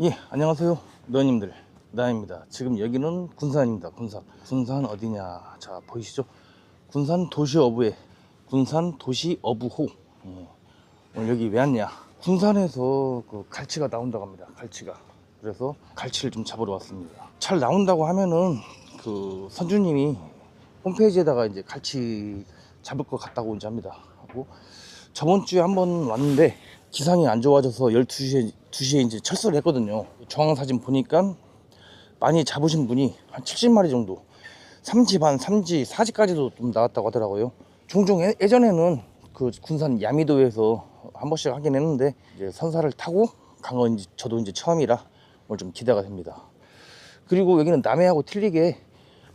예, 안녕하세요. 너님들. 나입니다. 지금 여기는 군산입니다. 군산. 군산 어디냐? 자, 보이시죠? 군산 도시어부에 군산 도시어부호. 예. 오늘 여기 왜 왔냐? 군산에서 그 갈치가 나온다고 합니다. 갈치가. 그래서 갈치를 좀 잡으러 왔습니다. 잘 나온다고 하면은 그 선주님이 홈페이지에다가 이제 갈치 잡을 것 같다고 이제 합니다. 하고 저번 주에 한번 왔는데 기상이 안 좋아져서 12시에 2시에 이제 철수를 했거든요. 정황 사진 보니까 많이 잡으신 분이 한 70마리 정도. 3지 반, 3지, 4지까지도 좀 나왔다고 하더라고요. 종종 예, 예전에는 그 군산 야미도에서 한 번씩 하긴 했는데 이제 선사를 타고 이제 저도 이제 처음이라 오늘 좀 기대가 됩니다. 그리고 여기는 남해하고 틀리게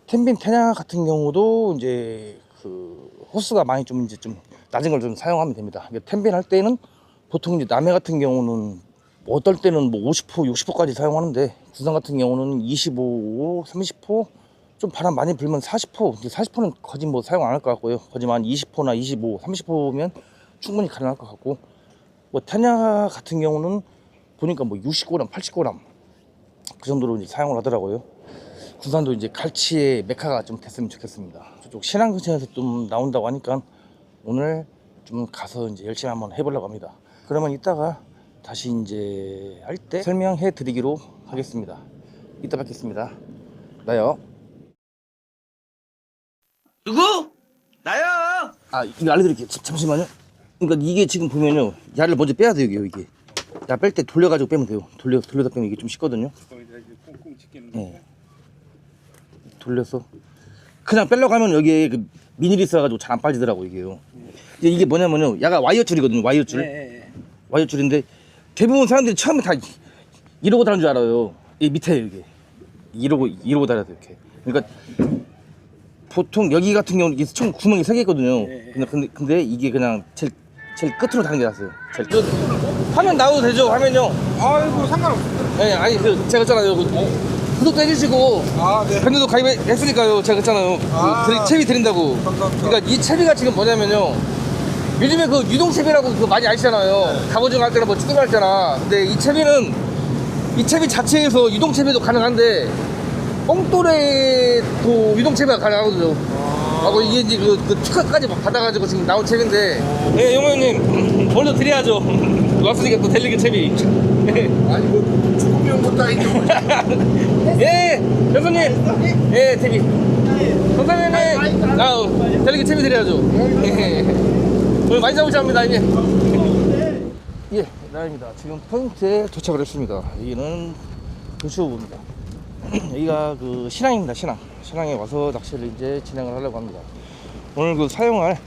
텐빈 테냐 같은 경우도 이제 그 호수가 많이 좀 이제 좀 낮은 걸 좀 사용하면 됩니다. 텐빈 할 때는 보통 이제 남해 같은 경우는 뭐 어떨 때는 뭐 50호, 60호까지 사용하는데 부산 같은 경우는 25, 30호 좀 바람 많이 불면 40호, 40호는 거진 뭐 사용 안 할 것 같고요. 거짓만 20호나 25, 30호면 충분히 가능할 것 같고 뭐 테냐 같은 경우는 보니까 뭐 60g, 80g 그 정도로 이제 사용을 하더라고요. 부산도 이제 갈치의 메카가 좀 됐으면 좋겠습니다. 저쪽 신안 근처에서 좀 나온다고 하니까 오늘 좀 가서 이제 열심히 한번 해보려고 합니다. 그러면 이따가 다시 이제 할 때 설명해 드리기로 하겠습니다. 이따 뵙겠습니다. 나요. 누구? 나야. 아 이거 알려드릴게요. 잠- 잠시만요. 그러니까 이게 지금 보면요, 야를 먼저 빼야 돼요, 이게. 야 뺄 때 돌려가지고 빼면 돼요. 돌려 돌려서 빼면 이게 좀 쉽거든요. 네. 돌려서 그냥 빼려고 하면 여기에 그 미닐이 있어가지고 잘 안 빠지더라고 이게요. 이제 이게 뭐냐면요, 야가 와이어 줄이거든요, 와이어 줄. 네. 와이어 줄인데 대부분 사람들이 처음에 다 이러고 다는 줄 알아요. 이 밑에 이게 이러고 이러고 돼 이렇게. 그러니까 보통 여기 같은 경우는 이게 총 구멍이 세 개 있거든요. 네. 근데, 근데 근데 이게 그냥 제일 제일 끝으로 다는 게 낫어요. 제일 끝. 화면 나와도 되죠? 화면요. 아이고 상관없어. 네, 아니 그 제가 했잖아요. 그, 구독도 해주시고 아 네. 밴드도 가입했으니까요. 제가 했잖아요. 아. 그 드리- 채비 드린다고. 감사합니다. 그러니까 이 채비가 지금 뭐냐면요. 요즘에 그 유동 채비라고 그거 많이 아시잖아요. 갑오징어 할 때나 뭐 쭈꾸미 할 때나. 근데 이 채비는 이 채비 자체에서 유동 채비도 가능한데 뽕돌에도 유동 채비가 가능하거든요. 하고 이게 이제 그, 그 특허까지 받아가지고 지금 나온 채비인데. 예, 영호님 먼저 드려야죠. 왔으니까 또 델리기 채비. 아니 뭐 축구병 것도 아니고. 예, 교수님. 예, TV. 선생님이 아, 델리기 채비 드려야죠. 예. 오늘 많이 잡으셨습니다, 이제. 예, 나입니다. 지금 포인트에 도착을 했습니다. 여기는 도시오부입니다. 여기가 그 신항입니다, 신항. 신항에 와서 낚시를 이제 진행을 하려고 합니다. 오늘 그 사용할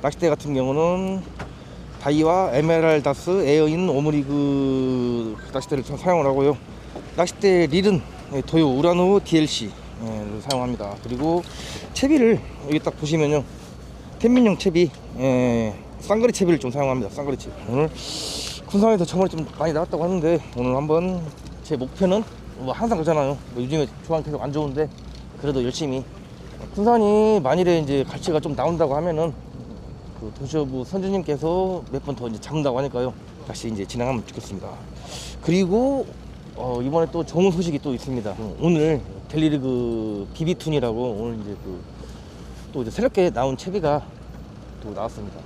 낚싯대 같은 경우는 다이와 에메랄다스 에어인 오므리그 낚싯대를 좀 사용을 하고요. 낚싯대 릴은 예, 도요 우라노 DLC 를 사용합니다. 그리고 채비를 여기 딱 보시면요. 텐민용 채비, 예, 쌍거리 채비를 좀 사용합니다. 쌍거리 채비. 오늘 군산에서 저번에 좀 많이 나왔다고 하는데 오늘 한번 제 목표는 뭐 항상 그러잖아요. 뭐 요즘에 조항 계속 안 좋은데 그래도 열심히 군산이 만일에 이제 갈치가 좀 나온다고 하면은 그 도시어부 선주님께서 몇 번 더 이제 잡는다고 하니까요. 다시 이제 진행하면 좋겠습니다. 그리고 어, 이번에 또 좋은 소식이 또 있습니다. 어, 오늘 델리리그 비비툰이라고 오늘 이제 그 또 이제 새롭게 나온 채비가 또 나왔습니다.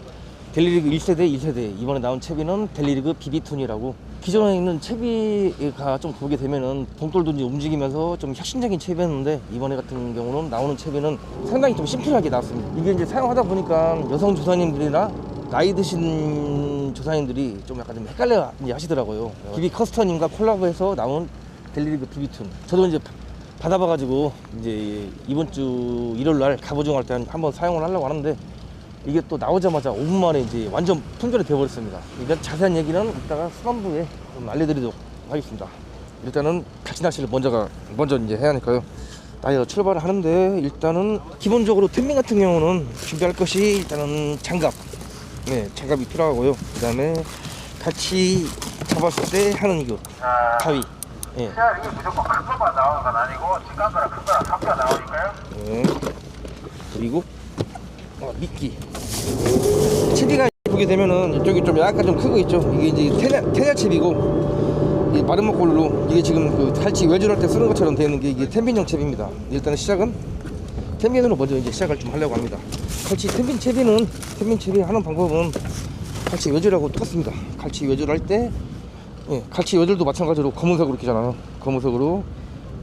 델리리그 1세대, 2세대 이번에 나온 채비는 델리리그 비비툰이라고 기존에 있는 채비가 좀 보게 되면은 봉돌도 이제 움직이면서 좀 혁신적인 채비였는데 이번에 같은 경우는 나오는 채비는 상당히 좀 심플하게 나왔습니다. 이게 이제 사용하다 보니까 여성 조사님들이나 나이 드신 조사님들이 좀 약간 좀 헷갈려 하시더라고요. 비비 커스터님과 콜라보해서 나온 델리리그 비비툰. 저도 이제 받아봐가지고 이제 이번 주 일요일 날 갑오징어 할때 한번 사용을 하려고 하는데 이게 또 나오자마자 5분 만에 이제 완전 품절이 되어버렸습니다. 이건 자세한 얘기는 이따가 수반부에 좀 알려드리도록 하겠습니다. 일단은 같이 낚시를 먼저가 먼저 이제 해야 하니까요. 나이가 출발을 하는데 일단은 기본적으로 텐밍 같은 경우는 준비할 것이 일단은 장갑, 네 장갑이 필요하고요. 그다음에 같이 잡았을 때 하는 이거 가위, 예. 야, 이게 무조건 큰 것만 나오는 건 아니고 중간 거랑 큰 거랑 섞여 나오니까요. 네. 그리고 어, 미끼. 채비가 보게 되면은 이쪽이 좀 약간 좀 크고 있죠. 이게 이제 테냐, 테냐 채비고 이 마른 목걸로 이게 지금 그 칼치 외줄할 때 쓰는 것처럼 되어 있는 게 이게 텐빈용 채비입니다. 일단은 시작은 텐빈으로 먼저 이제 시작을 좀 하려고 합니다. 칼치 텐빈 채비는 텐빈 채비 하는 방법은 칼치 외줄하고 똑같습니다. 칼치 외줄할 때 예, 칼치 외줄도 마찬가지로 검은색으로 끼잖아요. 검은색으로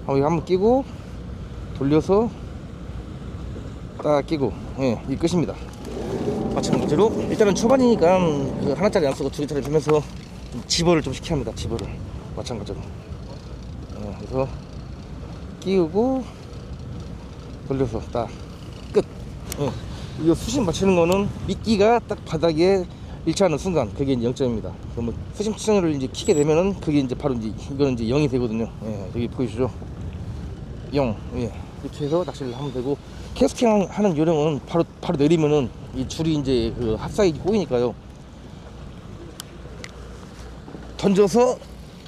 한번 한번 끼고 돌려서 딱 끼고 예, 이 끝입니다. 마찬가지로 일단은 초반이니까 그 하나짜리 안 쓰고 두 개짜리 주면서 좀 집어를 좀 시켜야 합니다. 집어를 마찬가지로. 예, 그래서 끼우고 돌려서 딱 끝. 예. 이거 수심 맞추는 거는 미끼가 딱 바닥에 일치하는 순간 그게 이제 0점입니다. 그러면 수심 추정을 이제 키게 되면은 그게 이제 바로 이제 이거는 이제 0이 되거든요. 예, 여기 보이시죠? 0. 예. 이렇게 해서 낚시를 하면 되고 캐스팅 하는 요령은 바로 바로 내리면은 이 줄이 이제 그 합사이 꼬이니까요. 던져서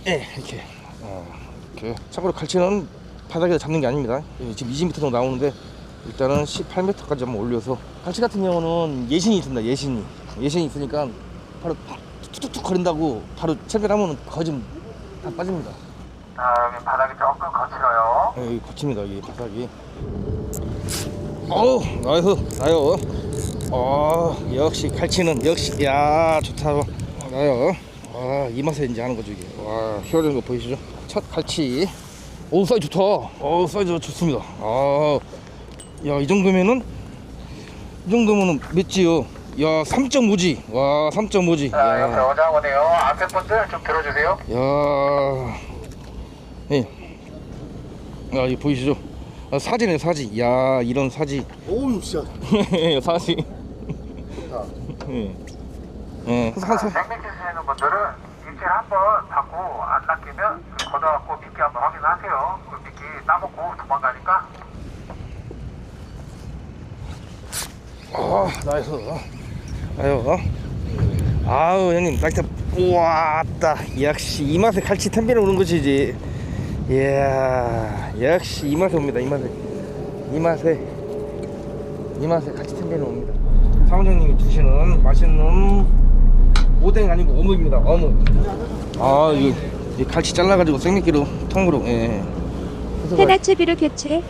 예 이렇게 어, 이렇게 참고로 갈치는 바닥에서 잡는 게 아닙니다. 예, 지금 20m 정도 나오는데 일단은 18m까지 한번 올려서 갈치 같은 경우는 예신이 있습니다. 예신이 예신이 있으니까 바로 툭툭툭 거린다고 바로 체결하면 거진 다 빠집니다. 자, 여기 바닥이 조금 거칠어요. 예, 여기 거칩니다. 이 바닥이. 어우 나이스 나요. 어 역시 갈치는 역시 야 좋다. 나요. 와 이 맛에 이제 하는 거죠 이게. 와 휘어지는 거 보이시죠? 첫 갈치. 오 사이즈 좋다. 어 사이즈 좋습니다. 아 야 이 정도면은 이 정도면은 몇 지요? 야 3.5지. 와 3.5지. 자, 옆에 야. 어장어네요. 앞에 분들 좀 들어주세요. 야, 예. 아, 이거 보이시죠? 아, 사지네, 사지. 야, 이런 사지. 오우 진짜 사지. 좋다. 예. 예. 사, 사. 생맥주 쓰시는 분들은 입질 한번 받고 안 낚이면 그 걷어갖고 미끼 한번 확인하세요. 그 미끼 따먹고 도망가니까. 아, 나이스. 아유. 아우, 형님, 딱딱. 우와, 따. 역시 이 맛에 갈치 템비를 오는 것이 이제. 이야, 역시 이 맛에 옵니다, 이 맛에. 이 맛에. 이 맛에 갈치 템비는 옵니다. 사원장님이 주시는 맛있는 오뎅 아니고 어묵입니다, 어묵. 아, 이거, 이 갈치 잘라가지고 생미끼로 통으로, 예. 테나체비로 교체.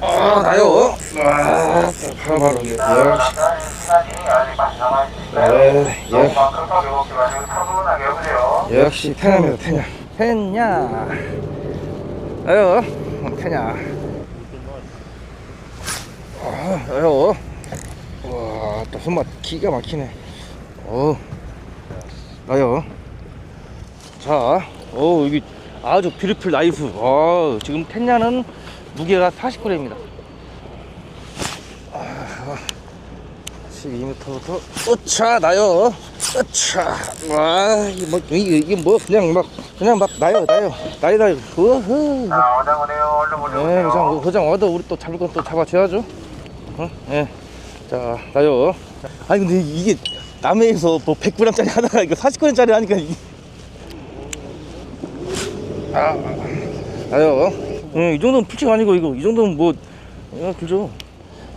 아, 나요. 아, 바로 바로 이게. 역시. 예, 예. 역시 태냐입니다 태냐 태냐 아유 태냐 아, 아유 와또 손맛 기가 막히네 어 아유 자어 여기 아주 뷰티풀 나이프 어 지금 텐냐는 무게가 40g입니다. 12m부터 으차 나요. 으차 와 이게 뭐 이게, 이게 뭐 그냥 막 그냥 막 나요 나요. 나요 나요 으흐 자, 어장어네요. 얼른 올려보세요. 예 회장 회장 와도 우리 또 잡을 건 또 잡아줘야죠. 어 예 자 나요. 아니 근데 이게 남해에서 뭐 100g짜리 하다가 이거 40g짜리 하니까 이... 아 나요 예이 정도는 풀치가 아니고 이거 이 정도는 뭐 야, 그죠.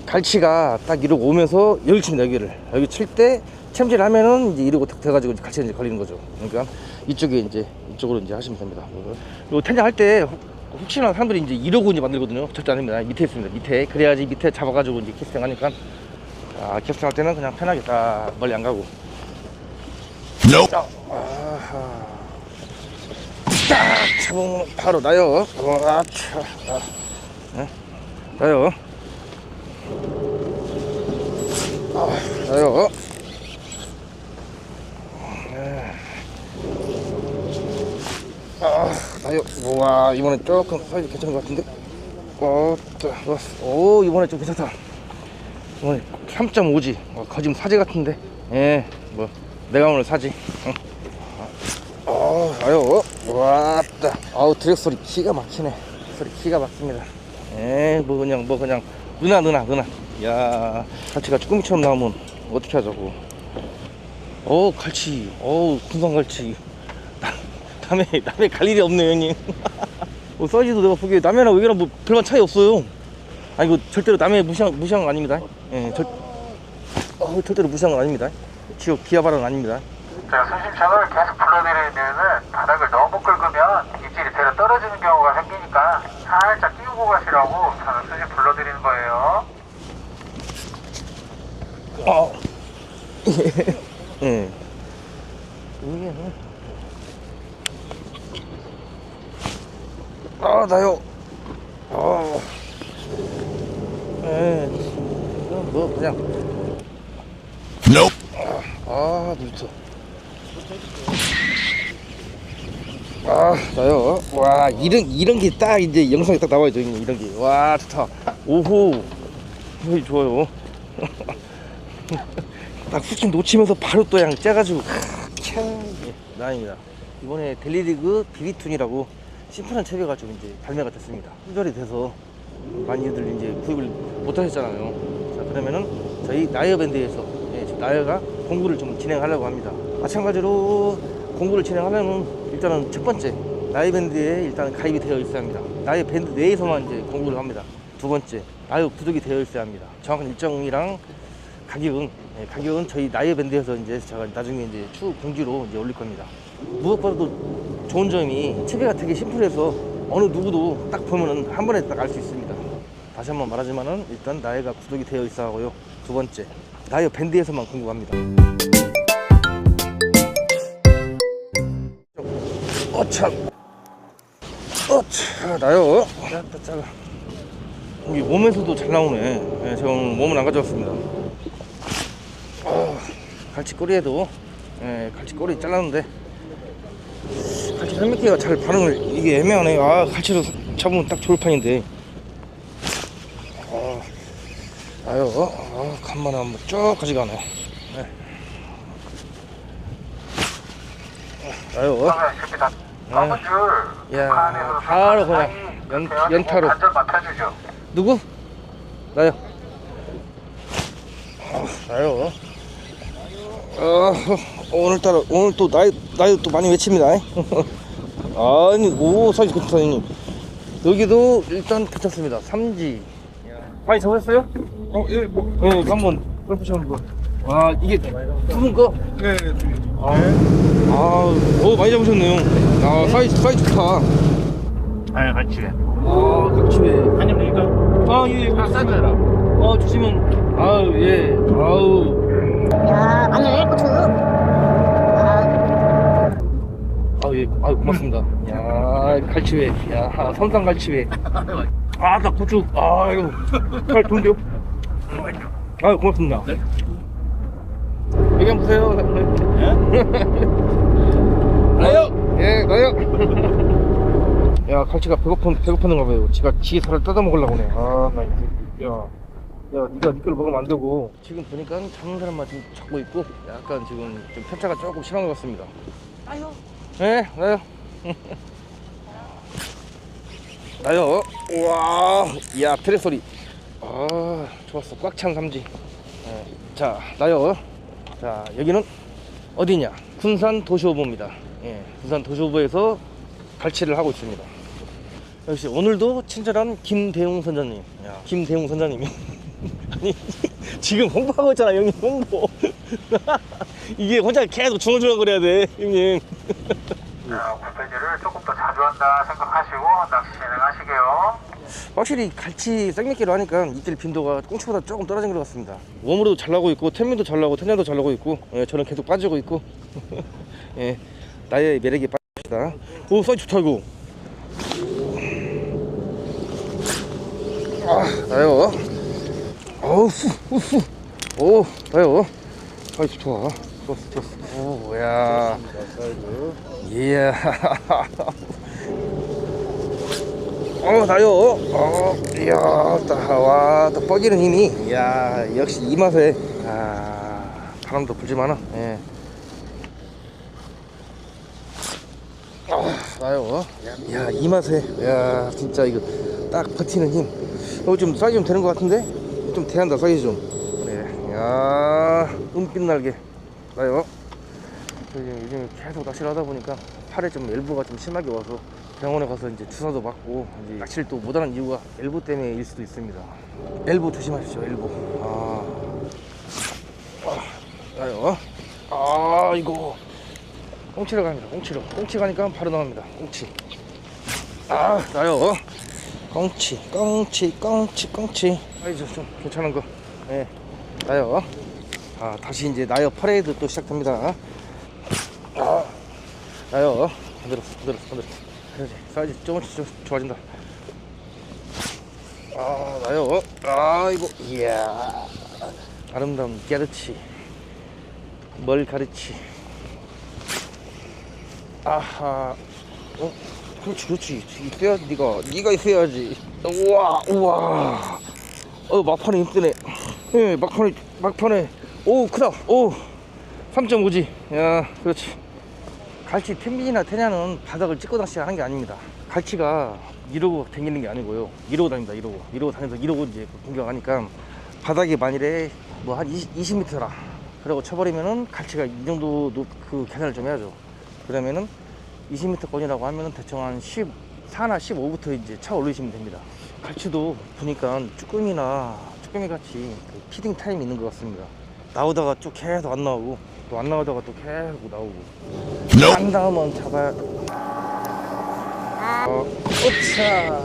갈치가 딱 이러고 오면서 여기 칩니다 여기를. 여기 칠 때 챔질 하면은 이제 이러고 탁 돼가지고 이제 갈치가 이제 걸리는 거죠. 그러니까 이쪽에 이제 이쪽으로 이제 하시면 됩니다. 그리고 텐장 할 때 혹시나 사람들이 이제 이러고 이제 만들거든요. 절대 아닙니다. 밑에 있습니다. 밑에. 그래야지 밑에 잡아가지고 이제 캐스팅 하니까. 아 캐스팅 할 때는 그냥 편하게 딱 멀리 안 가고. 자, 아하. 딱 잡으면 바로 나요 아, 차, 아. 네? 나요 나요 아, 나요. 우와, 이번에 조금 사이즈 괜찮은 것 같은데? 어. 오, 이번에 좀 괜찮다. 이번에 3.5지. 어, 거짓 사지 같은데? 예, 뭐, 내가 오늘 사지. 응. 어, 아유, 와, 따. 아우, 드랙 소리 기가 막히네. 소리 기가 막힙니다. 예, 뭐, 그냥, 뭐, 그냥, 누나, 누나, 누나. 야, 갈치가 쭈꾸미처럼 나오면 어떻게 하자고. 어, 갈치. 어, 군산 갈치. 남해 남해 갈 일이 없네 형님 뭐 사이즈도 내가 보기에 남해랑 여기랑 뭐 별반 차이 없어요 아 이거 절대로 남해 무시한 무시한 건 아닙니다 예 절, 어, 절대로 무시한 건 아닙니다 지옥 기아 발언 아닙니다 자, 수심창을 계속 불러내리면은 바닥을 너무 긁으면 입질이 대려 떨어지는 경우가 생기니까 살짝 끼우고 가시라고 저는 수심 불러드리는 거예요. 어. 예. 이게 뭐. 아, 나요. 아. 예. 이건 뭐 그냥. 아, 물터. 아, 나요. 와, 이런 이런 게 딱 이제 영상에 딱 나와야죠. 이런 게. 와, 좋다. 오호. 이 좋아요. 딱 후킹 놓치면서 바로 또 그냥 짜가지고 캬 예, 나입니다 이번에 델리리그 비비툰이라고 심플한 채비가 좀 이제 발매가 됐습니다 품절이 돼서 많이들 이제 구입을 못 하셨잖아요 자 그러면은 저희 나이어 밴드에서 예, 나이어가 공구를 좀 진행하려고 합니다 마찬가지로 공구를 진행하려면 일단은 첫 번째 나이 밴드에 일단 가입이 되어 있어야 합니다 나이 밴드 내에서만 이제 공구를 합니다 두 번째 나이어 구독이 되어 있어야 합니다 정확한 일정이랑 가격은 예, 가격은 저희 나이어 밴드에서 이제 제가 나중에 이제 추후 공지로 이제 올릴 겁니다. 무엇보다도 좋은 점이 체계가 되게 심플해서 어느 누구도 딱 보면은 한 번에 딱 알 수 있습니다. 다시 한번 말하지만은 일단 나이가 구독이 되어 있어 하고요. 두 번째 나이어 밴드에서만 공부합니다. 어참 어차 나요. 야따 작아. 여기 몸에서도 잘 나오네. 예, 제가 오늘 몸은 안 가져왔습니다. 어, 갈치 꼬리에도 예, 갈치 꼬리 잘랐는데 갈치 살미기가 잘 반응을 이게 애매하네. 아 갈치로 잡으면 딱 좋을 판인데. 아, 아유, 아, 간만에 한번 쭉 가져가네. 네. 아유, 검은 줄. 야, 북한에서 바로 그냥 사이 연- 연타로. 맡아주죠. 누구? 나요. 아, 나요. 어, 오늘따라 오늘 또 나이 나이 또 많이 외칩니다. 아니 오 사이즈 괜찮다님. 여기도 일단 괜찮습니다. 삼지. 많이 잡았어요? 어, 예, 뭐. 네, 한번 골프치 한번. 와 이게 두 분 거? 네, 네. 아, 아, 오 많이 잡으셨네요. 아 사이즈 사이즈 좋다. 아, 같이. 아 각치회. 한입니까? 아 예, 아 싸줘라. 어 주시면 아우 예, 아우. 야, 마늘, 고추. 아, 아, 예, 아, 고맙습니다. 야, 갈치회. 야, 선상 갈치회. 아, 나 고추. 아, 이거. 잘 좋은데요? 아, 고맙습니다. 여기 한번 보세요. 나요? 예, 나요? 야, 갈치가 배고픈, 배고팠는가 봐요. 지가 지 살을 뜯어 먹으려고 그래. 아, 나 이제, 야. 야, 니가 니걸 먹으면 안 되고. 지금 보니까 잡는 사람만 좀 잡고 있고, 약간 지금 좀 편차가 조금 심한 것 같습니다. 네, 나요. 나요. 우와, 야, 트랙 소리. 아, 좋았어. 꽉 찬 삼지. 네. 자, 나요. 자, 여기는 어디냐? 군산 도시오브입니다. 예, 군산 도시오브에서 갈치를 하고 있습니다. 역시 오늘도 친절한 김대웅 선장님. 야, 김대웅 선장님이. 아니, 지금 홍보하고 있잖아, 형님, 홍보. 이게 혼자 계속 중얼중얼 거려야 돼, 형님. 자, 굴배지를 조금 더 자주 한다 생각하시고 낚시 진행하시게요. 확실히 갈치 생맥기로 하니까 이틀 빈도가 꽁치보다 조금 떨어진 것 같습니다. 웜으로도 잘 나고 있고 텐미도 잘 나고 텐야도 잘 나고 있고 예, 저는 계속 빠지고 있고 예, 나의 매력에 빠집니다. 오 사이즈 좋다 이거. 아 나요. 어우 후후 오 나요. 사이즈 좋아. 좋았어 좋았어. 오야. 이야. 어 나요. 어 이야 와, 또 뻐기는 힘이 이야 역시 이 맛에 아 바람도 불지만은 예. 아 나요. 야이 맛에. 야 진짜 이거 딱 버티는 힘어좀 사이즈 좀 되는 것 같은데? 좀 대한다 사이즈 좀. 그래. 야 은빛 날개. 나요. 요즘, 요즘 계속 낚시를 하다 보니까 팔에 좀 엘보가 좀 심하게 와서 병원에 가서 이제 주사도 맞고 이제 낚시를 또 못하는 이유가 엘보 때문에일 수도 있습니다. 엘보 조심하십시오. 엘보. 아, 아, 아요. 아 이거 꽁치로 갑니다. 꽁치로. 꽁치 가니까 바로 나옵니다. 꽁치. 아, 나요. 꽁치, 꽁치, 꽁치, 꽁치. 아이죠, 좀 괜찮은 거. 예, 나요. 아, 다시 이제 나요 퍼레이드 또 시작됩니다. 아, 나요. 흔들어, 흔들어, 흔들어. 그러지. 사이즈 조금씩 좀 좋아진다. 아, 나요. 아, 이거, 이야. 아름다운 깨르치. 뭘 가르치. 아하. 어, 그렇지, 그렇지. 있어야지, 니가. 니가 있어야지. 우와, 우와. 어, 막판에 힘드네. 예, 막판에, 막판에. 오, 크다. 오, 3.5지. 야, 그렇지. 갈치 텐빈이나 테냐는 바닥을 찍고 낚시 하는 게 아닙니다. 갈치가 이러고 다니는 게 아니고요. 이러고 다닙니다. 이러고. 이러고 다니면서 이러고 이제 공격하니까 바닥이 만일에 뭐 한 20, 20m라. 그리고 쳐버리면은 갈치가 이 정도 높- 그 계산을 좀 해야죠. 그러면은 20m권이라고 하면은 대충 한 14나 15부터 이제 차 올리시면 됩니다. 갈치도 보니까 쭈꾸미나 쭈꾸미 같이 그 피딩 타임이 있는 것 같습니다. 나오다가 쭉 계속 안 나오고 또 안 나오다가 또 계속 나오고. 안 나오면 잡아야 어, 으차.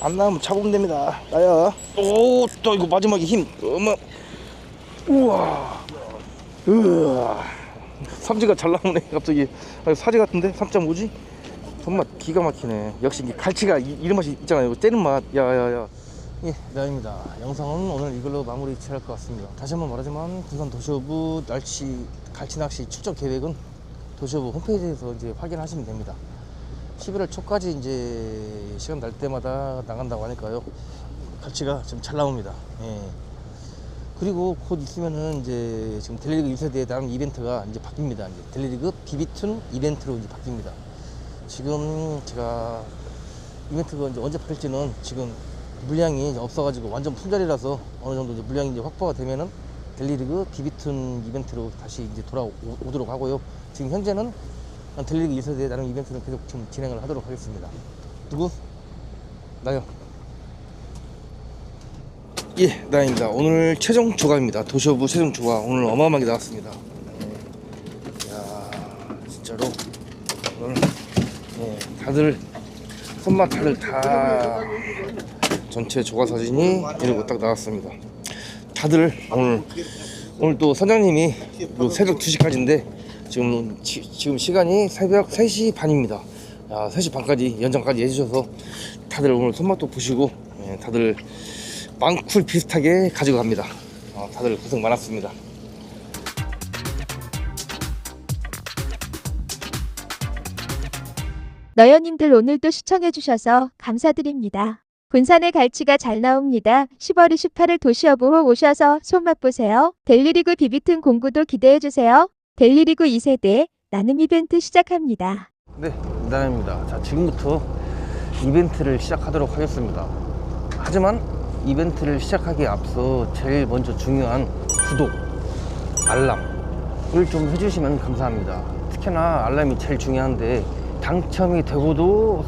안 나오면 잡으면 됩니다. 나야. 오또 이거 마지막에 힘. 어머. 우와. 우와 삼지가 잘 나오네 갑자기. 사지 같은데? 3.5지? 손맛 기가 막히네. 역시 이게 갈치가 이, 이런 맛이 있잖아요. 이거 째는 맛. 야야야 예, 나입니다. 영상은 오늘 이걸로 마무리 취할 것 같습니다. 다시 한번 말하지만 부산 도시오브 날치 갈치 낚시 출전 계획은 도시오브 홈페이지에서 이제 확인하시면 됩니다. 11월 초까지 이제 시간 날 때마다 나간다고 하니까요. 갈치가 좀잘 나옵니다. 예. 그리고 곧 있으면은 이제 지금 델리리그 1세대에 대한 이벤트가 이제 바뀝니다. 이제 델리리그 비비툰 이벤트로 이제 바뀝니다. 지금 제가 이벤트가 이제 언제 팔지는 지금 물량이 없어가지고 완전 품절이라서 어느 정도 이제 물량이 이제 확보가 되면은 델리리그 비비툰 이벤트로 다시 이제 돌아오도록 하고요. 지금 현재는 델리리그 1세대에 나름 이벤트는 계속 지금 진행을 하도록 하겠습니다. 누구? 나요. 예, 나입니다. 오늘 최종 조각입니다. 도시오브 최종 조각 오늘 어마어마하게 나왔습니다. 네. 야, 진짜로 오늘 예, 다들 손맛 다들 다 전체 조각 사진이 이러고 딱 나왔습니다. 다들 오늘 오늘 또 선장님이 뭐 새벽 2시까지인데 지금 지, 지금 시간이 새벽 3시 반입니다. 야, 3시 반까지 연장까지 해주셔서 다들 오늘 손맛도 보시고 예, 다들 망쿨 비슷하게 가지고 갑니다. 어, 다들 고생 많았습니다. 너여님들 오늘도 시청해주셔서 감사드립니다. 군산의 갈치가 잘 나옵니다. 10월 28일 도시어부호 오셔서 손 맛 보세요. 델리리그 비비튼 공구도 기대해주세요. 델리리그 2세대 나눔 이벤트 시작합니다. 네, 이단입니다. 자, 지금부터 이벤트를 시작하도록 하겠습니다. 하지만 이벤트를 시작하기에 앞서 제일 먼저 중요한 구독, 알람을 좀 해주시면 감사합니다. 특히나 알람이 제일 중요한데 당첨이 되고도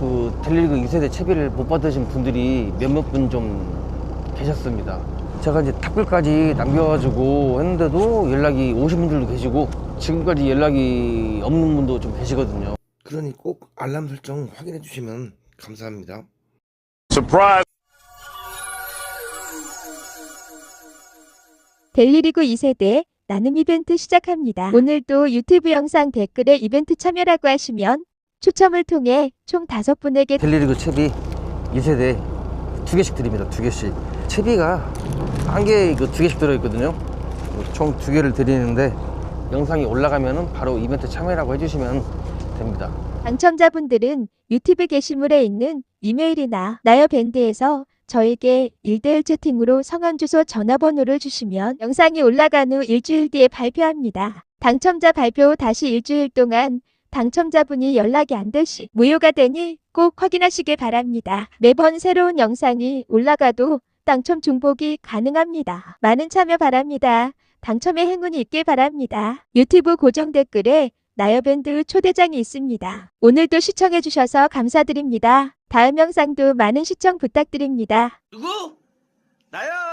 그 델리리그 2세대 채비를 못 받으신 분들이 몇몇 분 좀 계셨습니다. 제가 이제 답글까지 남겨가지고 했는데도 연락이 오신 분들도 계시고 지금까지 연락이 없는 분도 좀 계시거든요. 그러니 꼭 알람 설정 확인해 주시면 감사합니다. 델리리그 2세대 나눔 이벤트 시작합니다. 오늘도 유튜브 영상 댓글에 이벤트 참여라고 하시면 추첨을 통해 총 5분에게 델리리그 채비 2세대 두 개씩 드립니다. 두 개씩. 채비가 한 개에 그두 개씩 들어있거든요. 총두 개를 드리는데 영상이 올라가면은 바로 이벤트 참여라고 해주시면 됩니다. 당첨자분들은 유튜브 게시물에 있는 이메일이나 나여 밴드에서 저에게 1대1 채팅으로 성함 주소 전화번호를 주시면 영상이 올라간 후 일주일 뒤에 발표합니다. 당첨자 발표 후 다시 일주일 동안 당첨자분이 연락이 안 되시 무효가 되니 꼭 확인하시길 바랍니다. 매번 새로운 영상이 올라가도 당첨 중복이 가능합니다. 많은 참여 바랍니다. 당첨의 행운이 있길 바랍니다. 유튜브 고정 댓글에 나여밴드 초대장이 있습니다. 오늘도 시청해주셔서 감사드립니다. 다음 영상도 많은 시청 부탁드립니다. 누구? 나야.